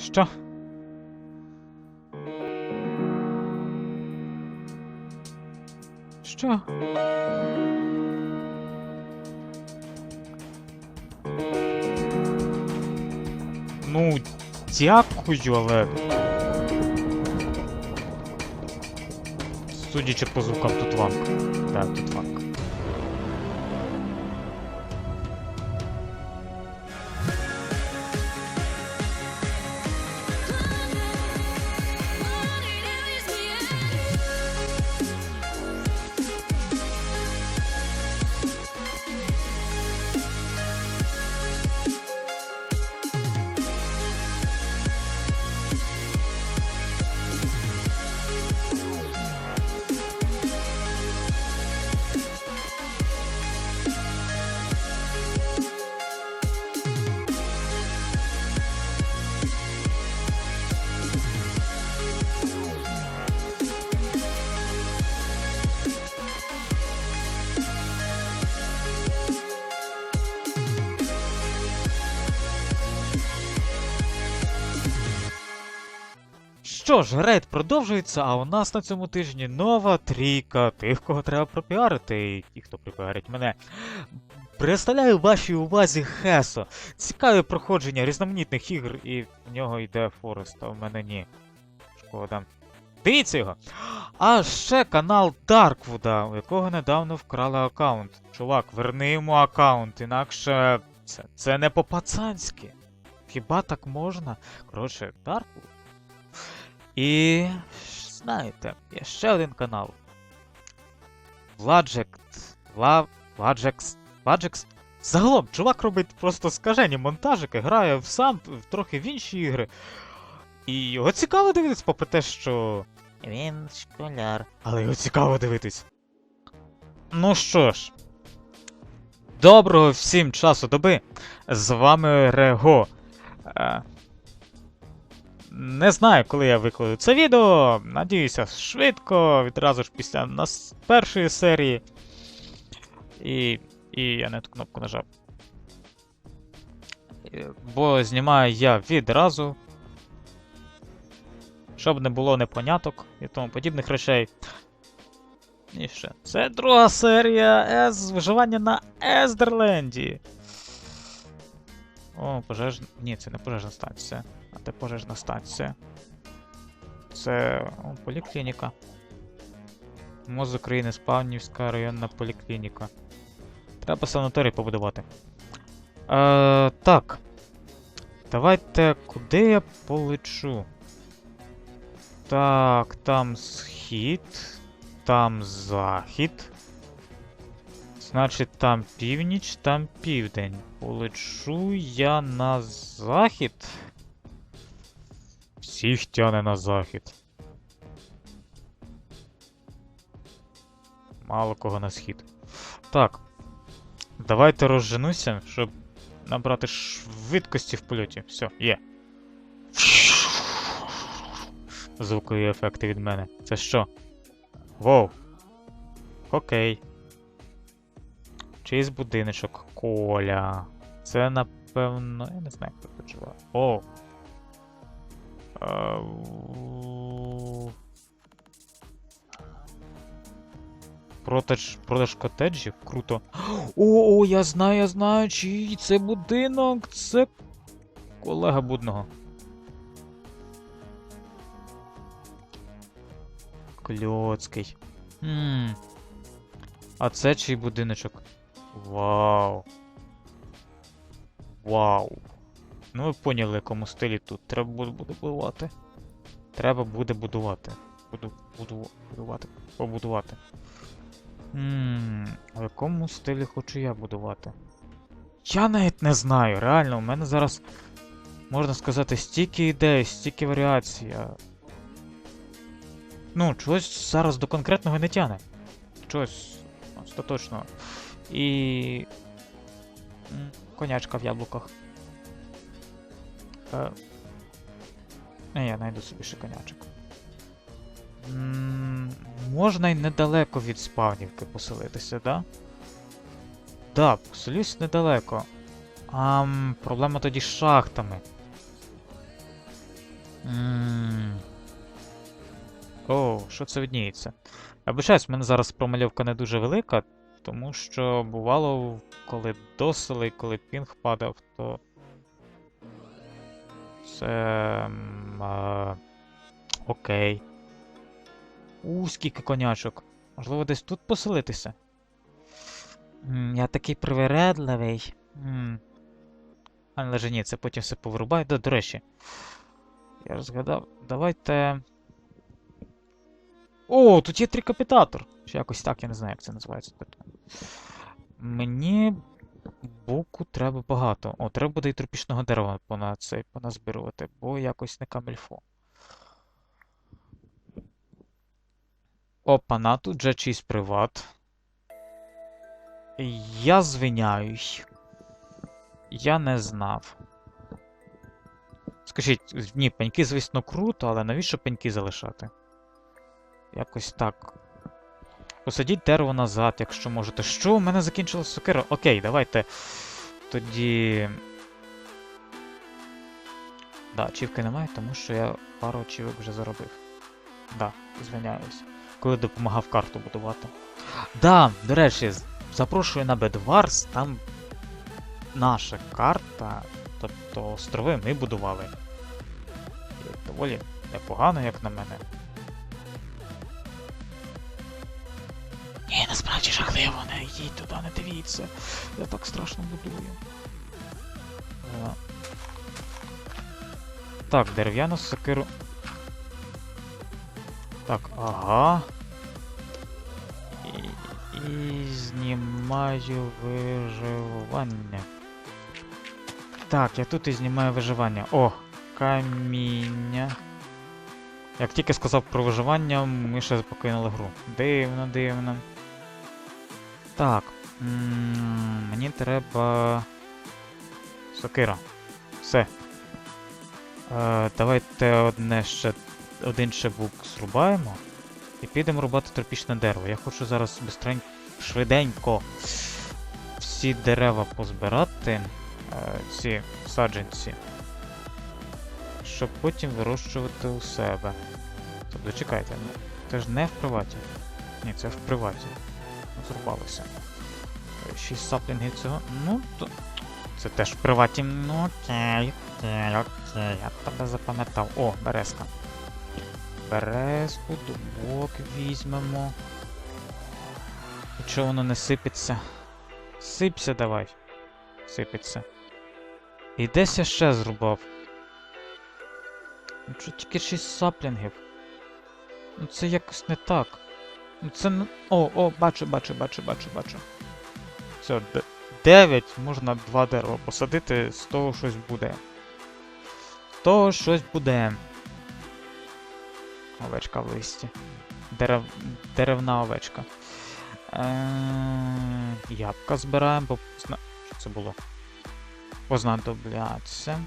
Що? Що? Ну, дякую, але. Судячи по звукам, тут ванк. Так, тут ванк. Що ж, рейд продовжується, а у нас на цьому тижні нова трійка тих, кого треба пропіарити, і ті, хто пропіарить мене. Представляю вашій увазі Хесо. Цікаве проходження різноманітних ігор, і в нього йде Форест, а в мене ні. Шкода. Дивіться його! А ще канал Дарквуда, у якого недавно вкрали аккаунт. Чувак, верни йому аккаунт, інакше це, це не по-пацанськи. Хіба так можна? Коротше, Дарквуд. І знаєте, є ще один канал. Владжект. Вла... Владжекс. Владжекс. Загалом, чувак робить просто скажені монтажики, грає в сам, в- трохи в інші ігри. І його цікаво дивитись, попри те, що. Він школяр. Але його цікаво дивитись. Ну що ж. Доброго всім часу доби. З вами Рего. Не знаю, коли я викладу це відео. Надіюся, швидко, відразу ж після нас першої серії. І. І я не ту кнопку нажав. Бо знімаю я відразу. Щоб не було непоняток і тому подібних речей. І ще. Це друга серія Ес виживання на Ездерленді. О, пожежна. Ні, це не пожежна станція. А де пожежна станція? Це о, поліклініка. МОЗ України, Спавнівська районна поліклініка. Треба санаторій побудувати. Е, так. Давайте куди я полечу? Так, там схід, там захід. Значить, там північ, там південь. Полечу я на захід. Всіх тяне на захід. Мало кого на схід. Так. Давайте розженуся, щоб набрати швидкості в польоті. Все, є. Звукові ефекти від мене. Це що? Воу. Окей. Чийсь будиночок. Коля. Це напевно. Я не знаю, хто тут живе. Е, Продаж, продаж котеджів? Круто. О, о, я знаю, я знаю, чий це будинок. Це колега будного. Кльоцький. Хм. А це чий будиночок? Вау. Вау. Ну ви поняли, якому стилі тут. Треба буде будувати. Треба буде будувати. Буду, буду будувати. Побудувати. В якому стилі хочу я будувати? Я навіть не знаю, реально, у мене зараз, можна сказати, стільки ідей, стільки варіацій. Ну, чогось зараз до конкретного не тяне. Чогось остаточного. І. Конячка в яблуках. Е... Не, я знайду собі ще конячок. Можна й недалеко від спавнівки поселитися, да? Да, поселюсь недалеко. А проблема тоді з шахтами. М. О, що це видніється? Обичаюсь, в мене зараз промальовка не дуже велика, тому що бувало, коли досили, коли пінг падав, то. Це. а, Окей. У, скільки конячок. Можливо, десь тут поселитися. Я такий привередливий. М. Але ж ні, це потім все повирубаю. До, до речі. Я ж згадав. Давайте. О, тут є трикапітатор. Чи якось так, я не знаю, як це називається. Мені буку треба багато. О, треба буде і тропічного дерева пона цей, поназбирувати, бо якось не камельфо. Опа, тут вже чийсь приват. Я звиняюсь. Я не знав. Скажіть, ні, пеньки, звісно, круто, але навіщо пеньки залишати? Якось так. Посадіть дерево назад, якщо можете. Що? У мене закінчилась сокира. Окей, давайте. Тоді. Да, ачівки немає, тому що я пару ачівок вже заробив. Да, звиняюсь. Коли допомагав карту будувати. Да, до речі, запрошую на Bedwars, там наша карта, тобто острови ми будували. Доволі непогано, як на мене. Ні, насправді жахливо, не йдіть туди, не дивіться. Я так страшно будую. Е, Так, дерев'яну сокиру. Так, ага. І, і знімаю виживання. Так, я тут і знімаю виживання. О, каміння. Як тільки сказав про виживання, ми ще покинули гру. Дивно, дивно. Так. Мені треба. Сокира. Все. Е, давайте одне ще. Один ще бук зрубаємо. І підемо рубати тропічне дерево. Я хочу зараз бистренько, швиденько всі дерева позбирати. Е, ці саджанці. Щоб потім вирощувати у себе. Тобто чекайте, ну, це ж не в приваті. Ні, це в приваті. Зрубалося. Е, Шість саплінгів цього. Ну, то. Це теж в приваті. Ну окей, окей, окей. Я тебе запам'ятав. О, березка. Березку, дубок візьмемо. Чого воно не сипеться? Сипся давай. Сипеться. І десь я ще зрубав. Ну що тільки 6 саплінгів? Ну це якось не так. Ну це. О, о, бачу, бачу, бачу, бачу, бачу. Все, 9, можна два дерева посадити, з того щось буде. З того щось буде. Овечка в листі. Дерев... Деревна овечка. Е... Ябка збираємо, бо. Що це було? Познадобляться.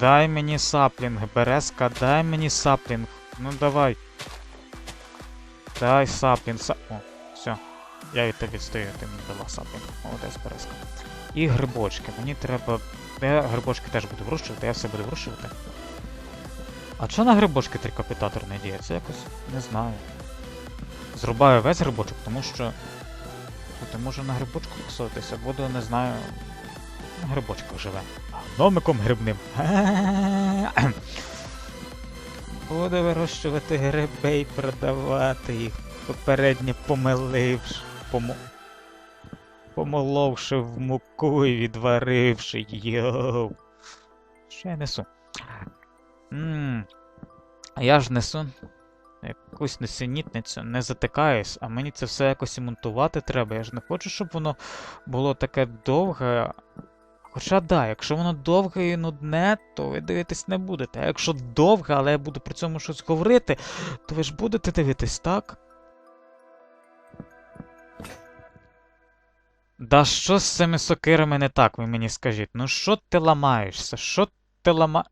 Дай мені саплінг, березка, дай мені саплінг. Ну давай. Дай саплінг, са... О, все. Я від тебе відстаю, ти мені дала саплінг. Молодець, березка. І грибочки. Мені треба. Я грибочки теж буду вирощувати, я все буду вирощувати. А чого на грибочки трикапітатор не діє? Це якось не знаю. Зрубаю весь грибочок, тому що. Тут може на грибочку посадитися, буду, не знаю. На грибочках живе. Гномиком грибним. Буду вирощувати гриби і продавати їх, попередньо помиливши. Помо... Помоловши в муку і відваривши. Йоу. Що я несу? Ммм. А я ж несу якусь несенітницю, не затикаюсь, а мені це все якось і монтувати треба. Я ж не хочу, щоб воно було таке довге. Хоча да, якщо воно довге і нудне, то ви дивитись не будете. А якщо довге, але я буду при цьому щось говорити, то ви ж будете дивитись, так? Да що з цими сокирами не так, ви мені скажіть? Ну що ти ламаєшся? Що ти лама.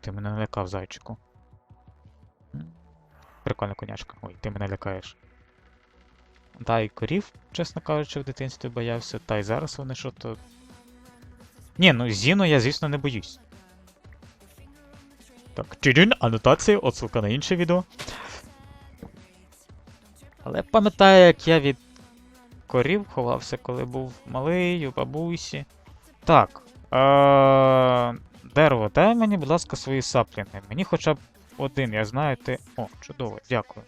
Ти мене налякав, зайчику. Прикольна конячка. Ой, ти мене лякаєш. Да, і корів, чесно кажучи, в дитинстві боявся, та й зараз вони що то. Ні, ну Зіну я, звісно, не боюсь. Так, чидін, анотація, отсилка на інше відео. Але пам'ятаю, як я від корів ховався, коли був малий, у бабусі. Так. Е- дерево, дай мені, будь ласка, свої саплінги. Мені хоча б один, я знаю, ти. О, чудово, дякую.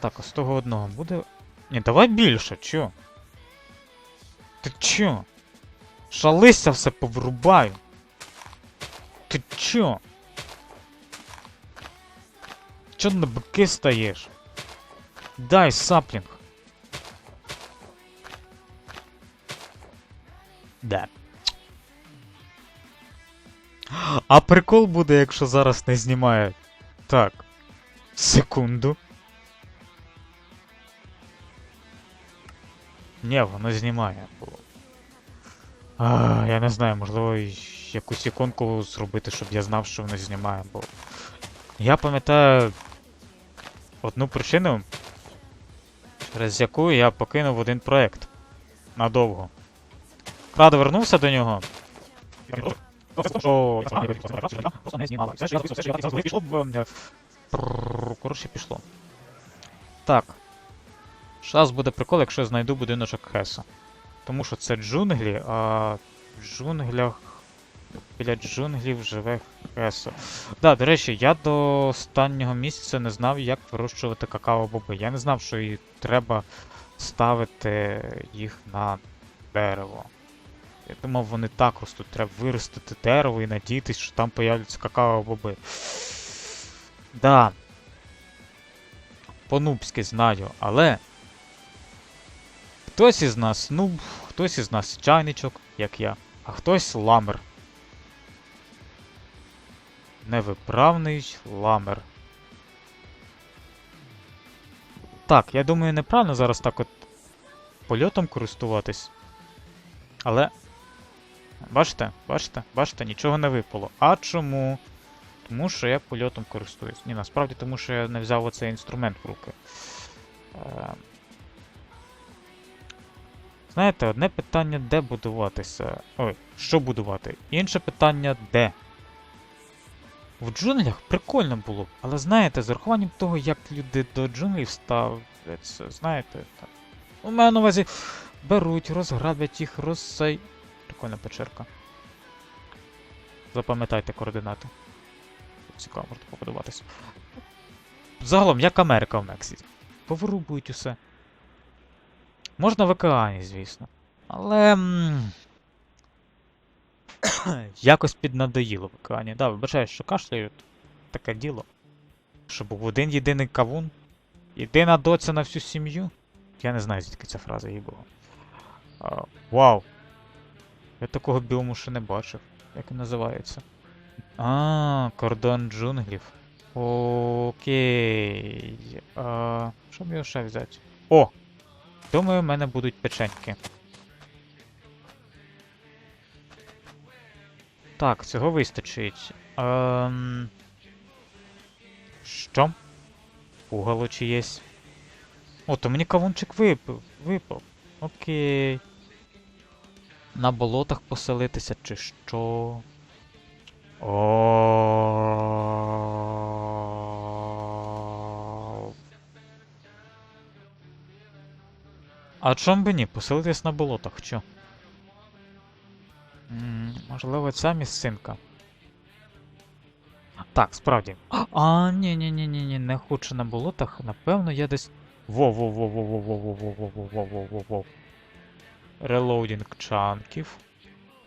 Так, а з того одного буде. Ні, давай більше, чо? Ти чо? Шалися все поврубаю. Ти чо? Чо на бики стаєш? Дай саплінг. Да. А прикол буде, якщо зараз не знімає. Так. Секунду. Ні, воно знімає. Бо... А, я не знаю, можливо, якусь іконку зробити, щоб я знав, що воно знімає, бо. Я пам'ятаю одну причину, через яку я покинув один проект. Надовго. Правда, вернувся до нього. Коротше, пішло. Так. Зараз буде прикол, якщо я знайду будиночок Хеса. Тому що це джунглі, а в джунглях. Біля джунглів живе Хесо. Да, до речі, я до останнього місяця не знав, як вирощувати какао-боби. Я не знав, що і треба ставити їх на дерево. Я думав, вони так ростуть. Треба виростити дерево і надіятись, що там появляться какао-боби. Да. По-нубськи знаю, але. Хтось із нас нуб, хтось із нас чайничок, як я, а хтось ламер. Невиправний ламер. Так, я думаю, неправильно зараз так от польотом користуватись. Але. Бачите, бачите, бачите, нічого не випало. А чому? Тому що я польотом користуюсь. Ні, насправді тому що я не взяв оцей інструмент в руки. Знаєте, одне питання, де будуватися. Ой, що будувати? Інше питання де. В джунглях прикольно було б, але знаєте, з урахуванням того, як люди до джунглів ставляться, знаєте, так. У мене на увазі беруть, розграбять їх, розсай. Прикольна печерка. Запам'ятайте координати. Цікаво, можна побудуватися. Загалом, як Америка в Мексиці. Повирубують усе. Можна в океані, звісно. Але. Якось піднадоїло в океані. Да, вибачаю, що кашляю. Таке діло. Що був один єдиний кавун. Єдина доця на всю сім'ю. Я не знаю, звідки ця фраза їй була. А, вау! Я такого біому ще не бачив. Як він називається? А, кордон джунглів. Окей. А, що його ще взяти? О! Думаю, в мене будуть печеньки. Так, цього вистачить. Ем... Що? Пугало чиєсь. О, то мені кавунчик випив. Випав. Окей. На болотах поселитися чи що? О. А чом би ні? Поселитись на болотах, чо? М, Можливо, ця місцинка. Так, справді. А, ні, ні, ні, ні, ні, не хочу на болотах. Напевно, я десь. во во во во во во во во во во во во во Релоудінг чанків.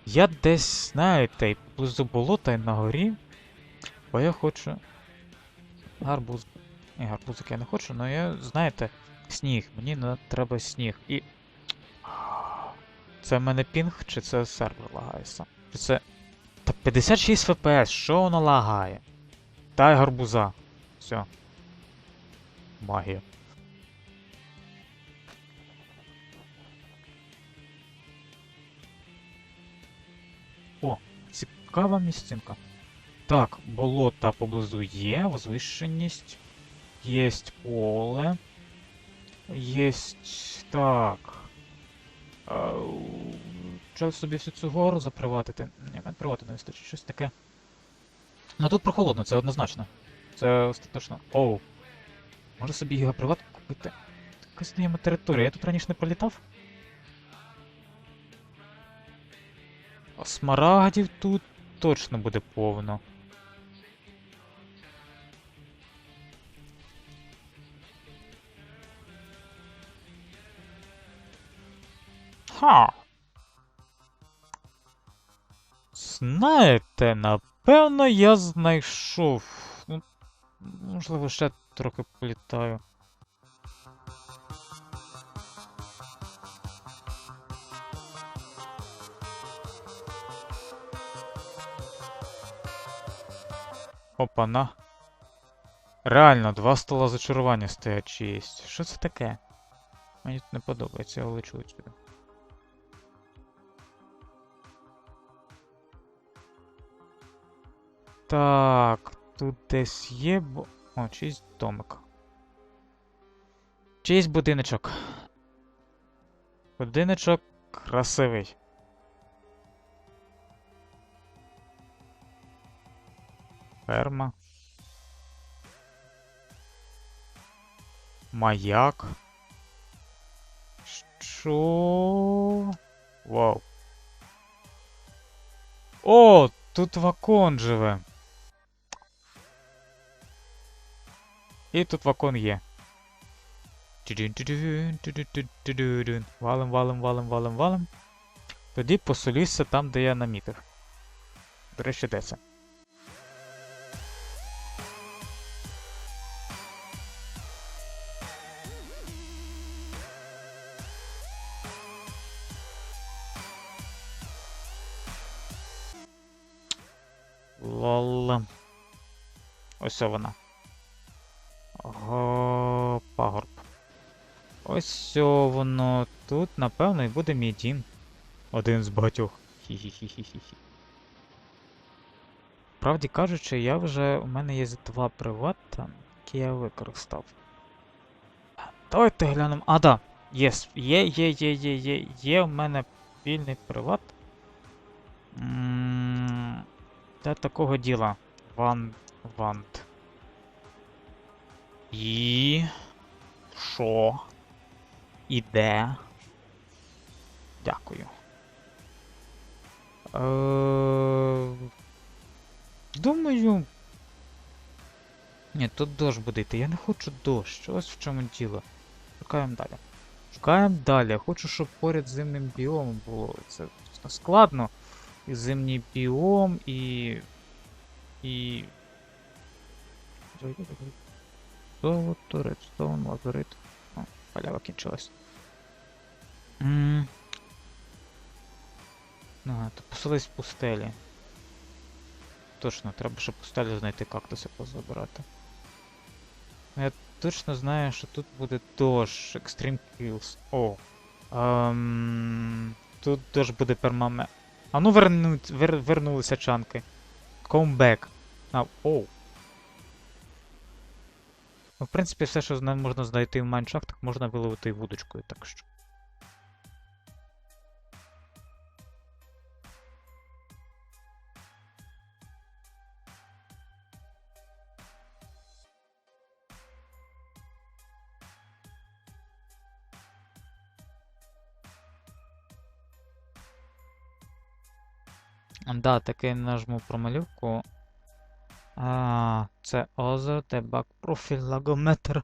Я десь, знаєте, поблизу болота і на горі. Бо я хочу. Гарбуз. Ні, гарбузик я не хочу, але я, знаєте, сніг. Мені треба сніг. І. Це в мене пінг, чи це сервер лагає сам? Чи це. Та 56 FPS, що воно лагає? Дай гарбуза. Все. Магія. О, цікава місцинка. Так, болота поблизу є, возвишеність. Єсть поле. Єсть. Так. Треба собі всю цю гору заприватити. Ні, мене привати не вистачить. Щось таке. Ну тут прохолодно, це однозначно. Це остаточно. Оу. Може собі його приватку купити? Якась знайома територія. Я тут раніше не пролітав. А Смарагдів тут точно буде повно. Ха. Знаєте, напевно, я знайшов. Ну, можливо, ще трохи політаю. Опана. Реально, два стола зачарування стоять чиїсь. Що це таке? Мені тут не подобається, я лечу сюди. Так, тут десь є. О, чийсь домик. Чийсь будиночок. Будиночок красивий. Ферма. Маяк. Що? Вау. О, тут вакон живе. І тут вакон є. Валим, валим, валим, валим, валим. Тоді посолюся там, де я намітив. До речі, де це? Лол. Ось вона. Ось воно. Тут, напевно, і буде мій дім. Один з багатьох. Хі-хі-хі-хі-хі. Правді кажучи, я вже. У мене є два привата, які я використав. Давайте глянемо. А, да. Є, є, є, є, є, є, є у мене вільний приват. Для такого діла. Ван. Вант. І. Що? Іде? Дякую. Е... Думаю. Ні, тут дощ буде йти. Я не хочу дощ. Ось в чому діло. Шукаємо далі. Шукаємо далі. Я хочу, щоб поряд зимним біомом було. Це складно. І зимній біом, і. І. Золото, редстоун, лазурит. Халява кінчилась. М. А, то поселись в пустелі. Точно, треба ще пустелю знайти кактуси позабирати. Я точно знаю, що тут буде дощ, Extreme Kills. О. Ем, тут дощ буде пермаме. А ну верну, вер, вернулися чанки. Come back. А, оу. Ну, в принципі, все, що можна знайти в майншахтах, можна виловити вудочкою, так що. Да, таки нажму промалювку. А, це озеро, тебак, профіль, лагометр.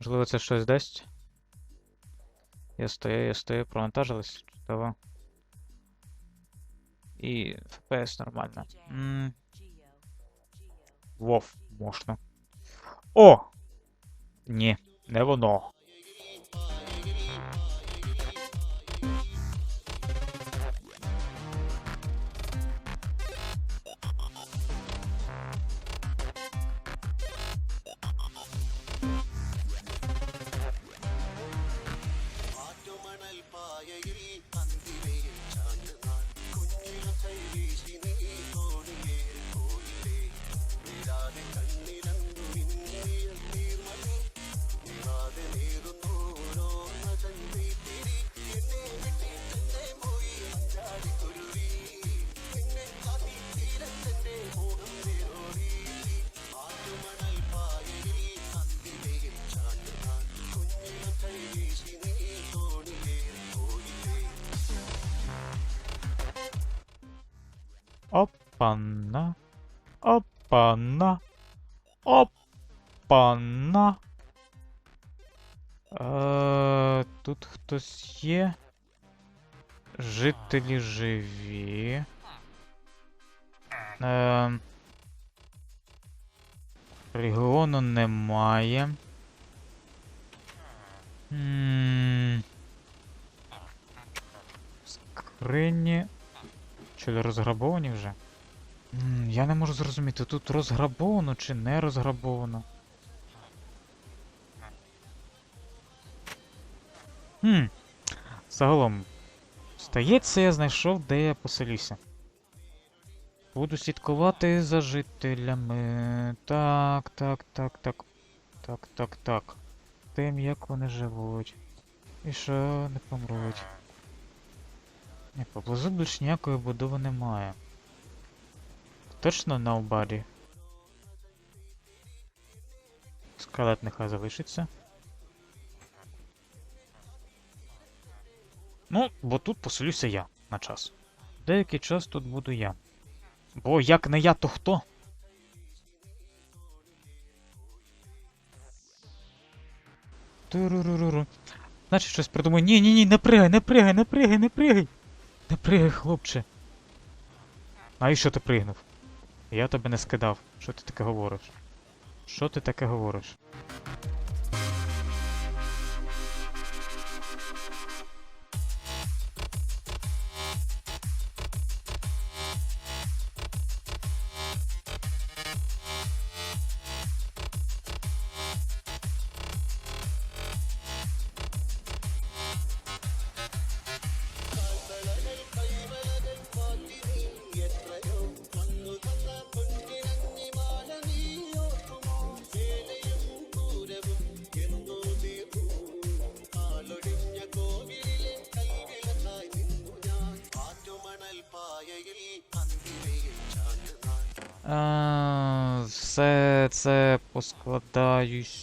Можливо, це щось дасть. Я стою, я стою, провантажились. Чудово. І FPS нормально. Вов, можна. О! Ні, не воно. Опана. Опана. Опана. Е, тут хтось є. Жителі живі. Е, регіону немає. М, Скрині. Чи розграбовані вже? Я не можу зрозуміти, тут розграбовано чи не розграбовано. Хм. Загалом, здається, я знайшов, де я поселюся. Буду слідкувати за жителями. Так, так, так, так. Так, так, так. Тим, як вони живуть. І що не помруть. Ні, поблизу більш ніякої будови немає. Точно nobody. Скелет нехай залишиться. Ну, бо тут поселюся я на час. Деякий час тут буду я. Бо як не я, то хто? Туруруруру. Значить, щось придумаю. Ні, ні, ні, не пригай, не пригай, не пригай, не пригай. Не пригай, хлопче. А і що ти пригнув? Я тебе не скидав. Що ти таке говориш? Що ти таке говориш?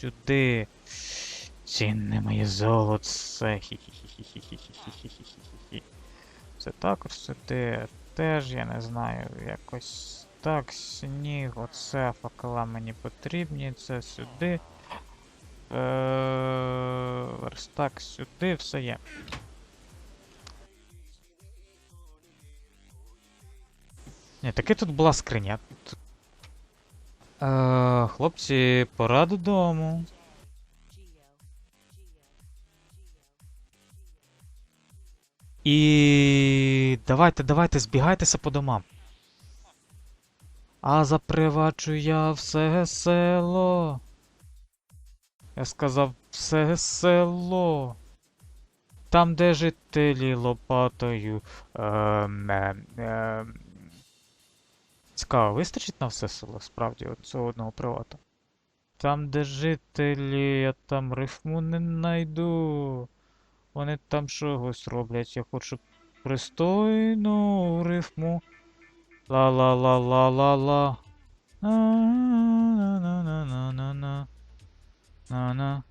сюди. Цінне моє золоце. Це також сюди. Теж я не знаю. Якось так, сніг, оце факела мені потрібні, це сюди. Е, верстак сюди, все є. Ні, таки тут була скриня. Тут Е, хлопці, пора додому. І давайте, давайте, збігайтеся по домам. А заприваджу я все село. Я сказав все село. Там, де жителі лопатою. Ем, ем, ем, Цікаво, вистачить на все село, справді, цього одного привату. Там, де жителі, я там рифму не найду. Вони там чогось роблять. Я хочу пристойну рифму. Ла-ла-ла-ла-ла-ла. На-на-на-на-на-на. На-на.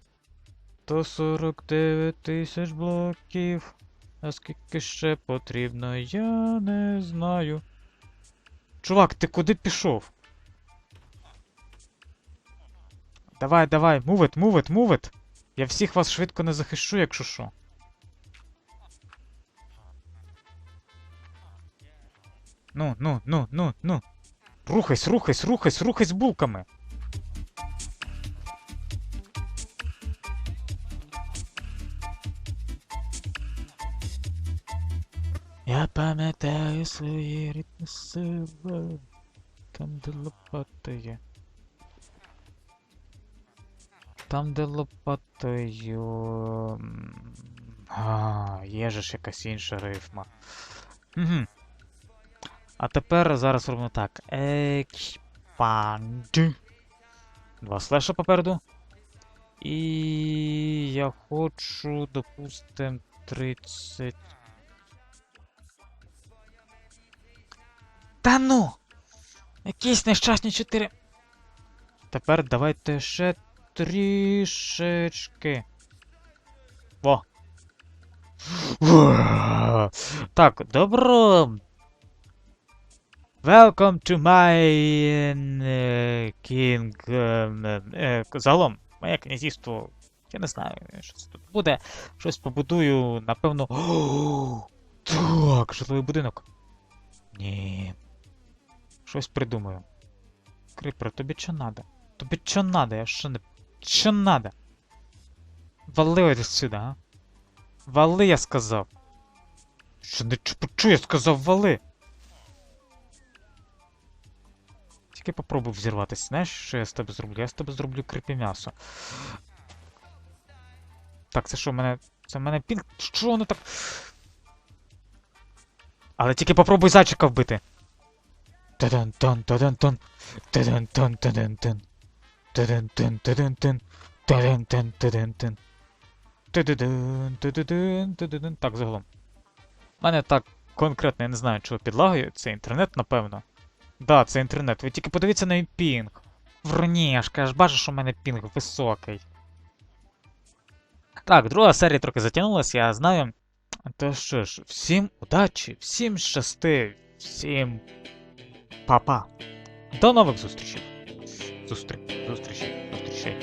То 49 тисяч блоків. А скільки ще потрібно, я не знаю. Чувак, ти куди пішов? Давай, давай, it, move it. Я всіх вас швидко не захищу, якщо що. Ну, ну, ну, ну, ну. Рухайсь, рухайсь, рухайсь, рухайсь булками. Я пам'ятаю свої рідні сили. Там, де лопата є. Там, де лопатою. А, є ж якась інша рифма. Угу. А тепер зараз робимо так. Експанд. Два слеша попереду. І я хочу, допустим, 30. Та ну! Якісь нещасні 4. Тепер давайте ще трішечки. Во. Так, добро. Welcome to my е, king. е, е, Загалом, моє князівство. Я не знаю, що це тут буде. Щось побудую, напевно. Так, житловий будинок. Ні. Щось придумаю. Крипер, тобі що надо? Тобі що надо? Я що не. Що надо? Вали ось сюди, а? Вали, я сказав. Що не чу- почув, я сказав вали. Тільки попробуй взірватися. Знаєш, що я з тебе зроблю? Я з тебе зроблю крипі м'ясо. Так, це що в мене. Це в мене пінг. Що воно так. Але тільки попробуй зайчика вбити. Так, загалом. У мене так конкретно, я не знаю, чого підлагою. Це інтернет, напевно. Да, це інтернет. Ви тільки подивіться на мій пінг. Я ж бачу, що в мене пінг високий. Так, друга серія трохи затягнулася, я знаю. То що ж, всім удачі, всім щасти, всім Па-па. До нових зустрічей. Зустріч, зустрічей, зустрічей.